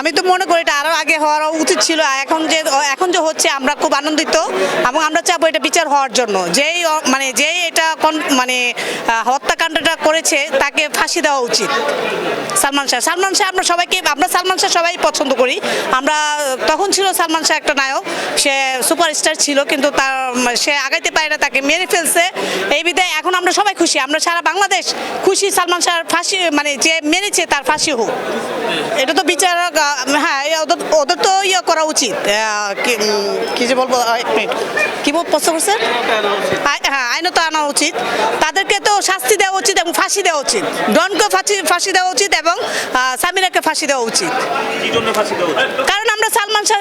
আমি তো মনে করি এটা আরও আগে হওয়ার উচিত ছিল এখন যে এখন যে হচ্ছে আমরা খুব আনন্দিত, এবং আমরা চাবো এটা বিচার হওয়ার জন্য। যেই মানে যেই এটা মানে হত্যাকাণ্ডটা করেছে, তাকে ফাঁসি দেওয়া উচিত। সালমান শাহ সালমান শাহ আমরা সবাইকে, আমরা সালমান শাহ সবাই পছন্দ করি। আমরা, তখন ছিল সালমান শাহ একটা নায়ক, সে সুপারস্টার ছিল, কিন্তু তার, সে আগাইতে পারে না, তাকে মেরে ফেলছে। এই বিধায় এখন আমরা সবাই খুশি আমরা সারা বাংলাদেশ খুশি সালমান শাহ ফাঁসি মানে যে মেরেছে তার ফাঁসি হোক। এটা তো বিচারক আহ, হ্যাঁ ওদের তো ইয়ে করা উচিত। কি- যে বলব এক মিনিট। কি বল প্রশ্ন করছে হ্যাঁ আইনত আনা উচিত। তাদেরকে তো শাস্তি দেওয়া উচিত এবং ফাঁসি দেওয়া উচিত। ডনকে ফাঁসি ফাঁসি দেওয়া উচিত এবং সামিরাকে ফাঁসি দেওয়া উচিত? কারণ শাহ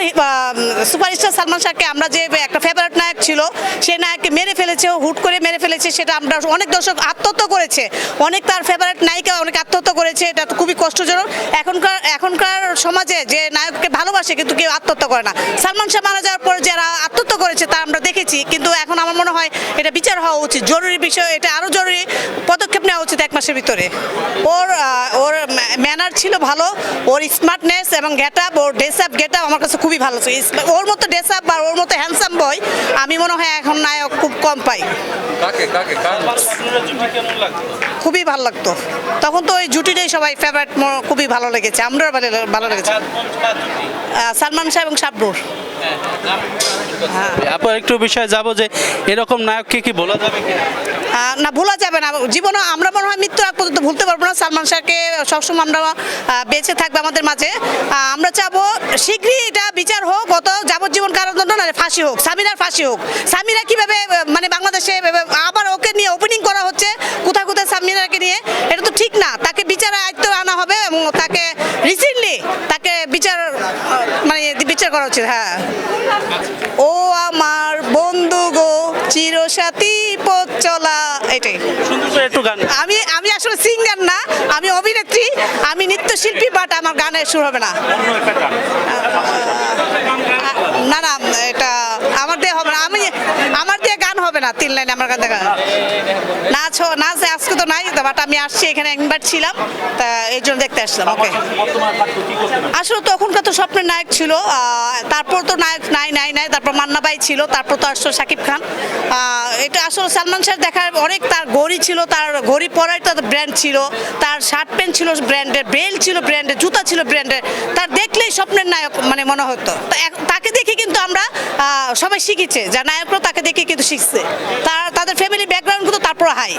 সুপারস্টার সালমান শাহকে আমরা যে একটা ফেভারিট নায়ক ছিল সেই নায়ককে মেরে ফেলেছে, হুট করে মেরে ফেলেছে, সেটা আমরা অনেক দর্শক আত্মহত্যা করেছে। অনেক তার ফেভারিট নায়িকা অনেক আত্মহত্যা করেছে, এটা তো খুবই কষ্টজনক। এখনকার এখনকার সমাজে যে নায়ককে ভালোবাসে, কিন্তু কেউ আত্মহত্যা করে না। সালমান শাহ মারা যাওয়ার পর যারা আত্মহত্যা করেছে, তা আমরা দেখেছি, কিন্তু এখন আমার মনে হয় এটা বিচার হওয়া উচিত। জরুরি বিষয়, এটা আরও জরুরি পদক্ষেপ নেওয়া উচিত এক মাসের ভিতরে। ওর ওর ম্যানার ছিল ভালো, ওর স্মার্টনেস এবং গেট আপ ওর ড্রেস আপ গেট আপ আমার কাছে খুবই ভালো ছিল ওর মতো ড্রেস আপ বা ওর মতো হ্যান্ডসাম বয় আমি মনে হয় এখন নায়ক খুব কম পাই। কাকে কাকে কার? আপনারা জুটি কেমন লাগতো খুবই ভালো লাগতো। তখন তো ওই জুটিটাই সবাই ফেভারিট খুবই ভালো লেগেছে। আমরাও ভালো ভালো লেগেছে। সালমান শাহ এবং শাবনুর। হ্যাঁ। আপু একটু বিষয়ে যাব যে এরকম নায়ককে কি বলা যাবে কি না, ভোলা যাবে না। জীবনে আমরা মনে হয় মৃত্যু আগ পর্যন্ত ভুলতে পারব না। সালমান শাহকে সবসময় আমরা বেঁচে থাকবে আমাদের মাঝে। আমরা চাবো শীঘ্রই এটা বিচার হোক, অত যাবজ্জীবন কারাদণ্ড না ফাঁসি হোক, সামিরার ফাঁসি হোক। সামিরা কীভাবে মানে বাংলাদেশে আবার ওকে নিয়ে ওপেনিং করা হচ্ছে, কোথায় কোথায় সামিরাকে নিয়ে, এটা তো ঠিক না। তাকে বিচারে আয়ত্ত আনা হবে এবং তাকে রিসেন্টলি তাকে বিচার মানে বিচার করা উচিত হ্যাঁ। ও আমার বন্ধু চিরসাথী পথ চলা। এটাই। একটু গান। আমি আমি আসলে সিঙ্গার না আমি অভিনেত্রী আমি নৃত্যশিল্পী বাট আমার গানের সুর হবে না অন্য একটা গান আ- না না এটা আমার দিয়ে হবে না আমি আমার দিয়ে গান হবে না, তিন আমার দেখা নাচ নাচ আজকে তো নাই বাট আমি আসছি, এখানে ইনভাইট ছিলাম, তা এই জন্য দেখতে আসলাম ওকে আসলে তখনকার তো স্বপ্নের নায়ক ছিল তারপর তো নায়ক নাই নাই নাই, তারপর ছিল, তারপর তো আসলো শাকিব খান। এটা আসলে সালমান দেখার অনেক তার ঘড়ি ছিল, তার ঘড়ি পরার তার ব্র্যান্ড ছিল, তার শার্ট প্যান্ট ছিল ব্র্যান্ডের বেল্ট ছিল ব্র্যান্ডের জুতা ছিল ব্র্যান্ডের তার দেখলেই স্বপ্নের নায়ক মানে মনে হতো। তাকে দেখে কিন্তু আমরা সবাই শিখেছে, যা নায়করাও তাকে দেখে কিন্তু শিখছে। তাদের ফ্যামিলি ব্যাকগ্রাউন্ড কিন্তু তারপর হাই